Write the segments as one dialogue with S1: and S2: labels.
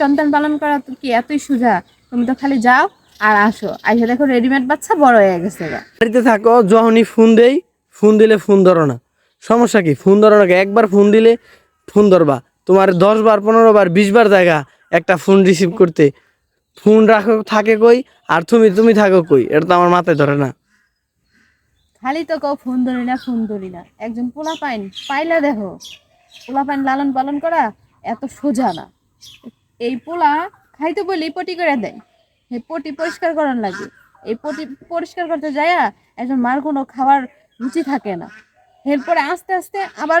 S1: সন্তান পালন করা তো কি এতই সোজা? তুমি তো খালি যাও আর আসো। আইসা দেখো রেডিমেড বাচ্চা বড় হয়ে গেছে
S2: বাড়িতে থাকো যখনই ফোন দেই ফোন দিলে ফোন ধরো না। সমস্যা কি? ফোন ধরো না একবার ফোন দিলে ফোন ধরবা। তোমার দশ বার পনেরো বার বিশ বার জায়গা একটা ফোন রিসিভ করতে। ফোন রাখো থাকে কই? আর তুমি তুমি থাকো কই? এটা তো আমার মাথায় ধরে না।
S1: খালি তো কেউ ফোন ধরি না ফোন ধরি না। একজন পোলা পাইন পাইলা দেখো। পোলা পাইন লালন পালন করা এত সোজা না। এই পোলা খাইতে বলি পটি করে দেয়। এই পটি পরিষ্কার করার লাগে। এই পটি পরিষ্কার করতে যায় একজন মার কোনো খাবার রুচি থাকে না। এরপরে আস্তে আস্তে আবার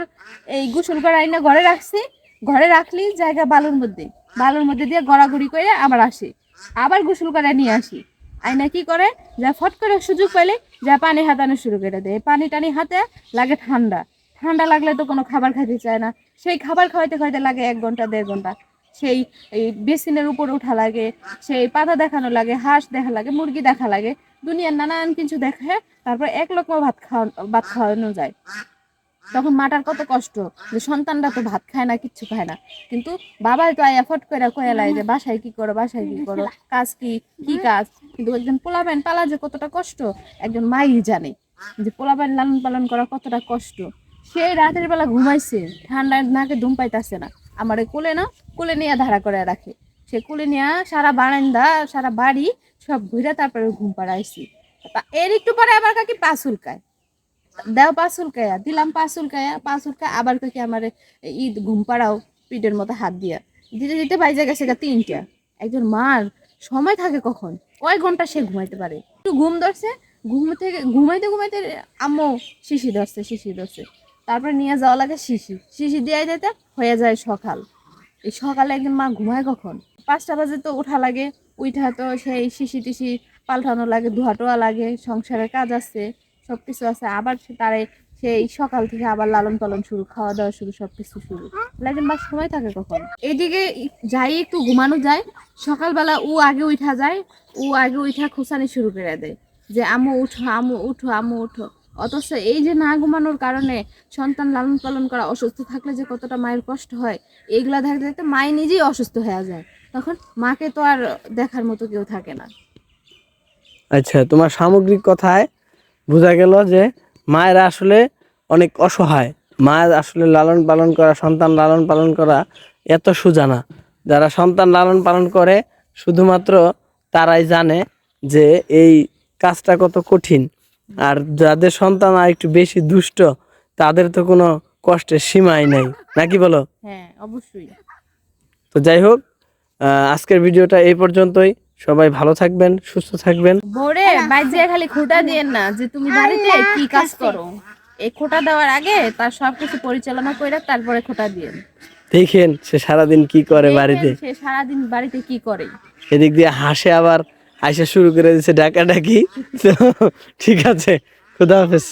S1: এই গোসল করা আইনা ঘরে রাখছি। ঘরে রাখলি জায়গা বালুর মধ্যে। বালুর মধ্যে দিয়ে গড়াগড়ি করে আবার আসি। আবার গোসল করে নিয়ে আসি। আইনা কি করে? যা ফট করে সুযোগ পাইলে যা পানি হাতানো শুরু করে দেয়। পানি টানি হাতে লাগে ঠান্ডা। ঠান্ডা লাগলে তো কোনো খাবার খাইতে চায় না। সেই খাবার খাওয়াইতে খাওয়াইতে লাগে এক ঘণ্টা, দেড় ঘণ্টা। সেই বেসিনের উপর উঠা লাগে, সেই পাতা দেখানো লাগে, হাঁস দেখা লাগে, মুরগি দেখা লাগে, দুনিয়ার নানান কিছু দেখে তারপর এক লোকমা ভাত খাওয়া ভাত খাওয়ানো যায়। তখন মাটার কত কষ্ট, যে সন্তানরা তো ভাত খায় না, কিচ্ছু খায় না। কিন্তু বাবাই তো এফোর্ড করে কয়ে লাগে যে, বাসায় কি করো, বাসায় কি করো, কাজ কি কি কাজ? কিন্তু একজন পোলাবেন পালা যে কতটা কষ্ট, একজন মাই জানে যে পোলাবেন লালন পালন করা কতটা কষ্ট। সে রাতের বেলা ঘুমাইছে, ঠান্ডায় নাকে ধুম পাইতাছে না। আমার কোলে না কোলে নিয়ে ধারা করে রাখে। সে কোলে নিয়ে সারা বারান্দা, সারা বাড়ি সব ঘুরে তারপরে ঘুম পাড়াইছি। এর একটু পরে আবার কাকি পা চুলকায় দেও পা চুলকায়া দিলাম পা চুলকায়া পা চুলকায় আবার কাকি আমার ঈদ ঘুম পাড়াও পিঠের মতো হাত দিয়া। দিতে দিতে বাইজে গেছে তিনটা। একজন মার সময় থাকে কখন? কয় ঘণ্টা সে ঘুমাইতে পারে? একটু ঘুম ধরছে, ঘুম থেকে, ঘুমাইতে ঘুমাইতে আম্মু শিশি ধরছে শিশি ধরছে। তারপরে নিয়ে যাওয়া লাগে শিশি। শিশি দিয়ে দিতে হয়ে যায় সকাল। এই সকালে একদিন মা ঘুমায় কখন? পাঁচটা বাজে তো ওঠা লাগে উঠা তো সেই শিশি টিসি পাল্টানো লাগে, ধোয়া টোয়া লাগে, সংসারের কাজ আছে সব কিছু আছে। আবার তারে সেই সকাল থেকে আবার লালন পালন শুরু, খাওয়া দাওয়া শুরু সব কিছু শুরু একজন মা সময় থাকে কখন? এদিকে যাই একটু ঘুমানো যায়, সকালবেলা ও আগে উঠা যায় ও আগে উঠা খোসানি শুরু করে দেয়, যে আমু উঠো আমু উঠো আমু উঠো। অথচ এই যে না ঘুমানোর কারণে সন্তান লালন পালন করা অসুস্থ থাকলে যে কতটা মায়ের কষ্ট হয়, এইগুলা দেখতে দেখতে মায় নিজেই অসুস্থ হয়ে যায়। তখন মাকে তো আর দেখার মতো কেউ থাকে না।
S2: আচ্ছা তোমার সামগ্রিক কথায় বোঝা গেল যে মায়েরা আসলে অনেক অসহায়। মায়ের আসলে লালন পালন করা, সন্তান লালন পালন করা এত সোজা না। যারা সন্তান লালন পালন করে, শুধুমাত্র তারাই জানে যে এই কাজটা কত কঠিন। আর যাদের সন্তান আর একটু বেশি দুষ্ট তাদের তো কোনো কষ্টের সীমাই নাই। নাকি বলো?
S1: হ্যাঁ অবশ্যই।
S2: তো যাই হোক আজকের ভিডিওটা এই পর্যন্তই। সবাই ভালো থাকবেন সুস্থ থাকবেন।
S1: বাইরে খালি খোটা দিয়েন না যে তুমি বাড়িতে কি কাজ করো। এই খোটা দেওয়ার আগে তার সবকিছু পরিচালনা করে তারপরে খোটা দিয়েন।
S2: দেখেন সে সারাদিন কি করে বাড়িতে।
S1: সে সারাদিন বাড়িতে কি করে।
S2: এদিক দিয়ে হাসে আবার হাসা শুরু করে দিচ্ছে ডাকা ডাকি তো ঠিক আছে খুদা হাফেজ।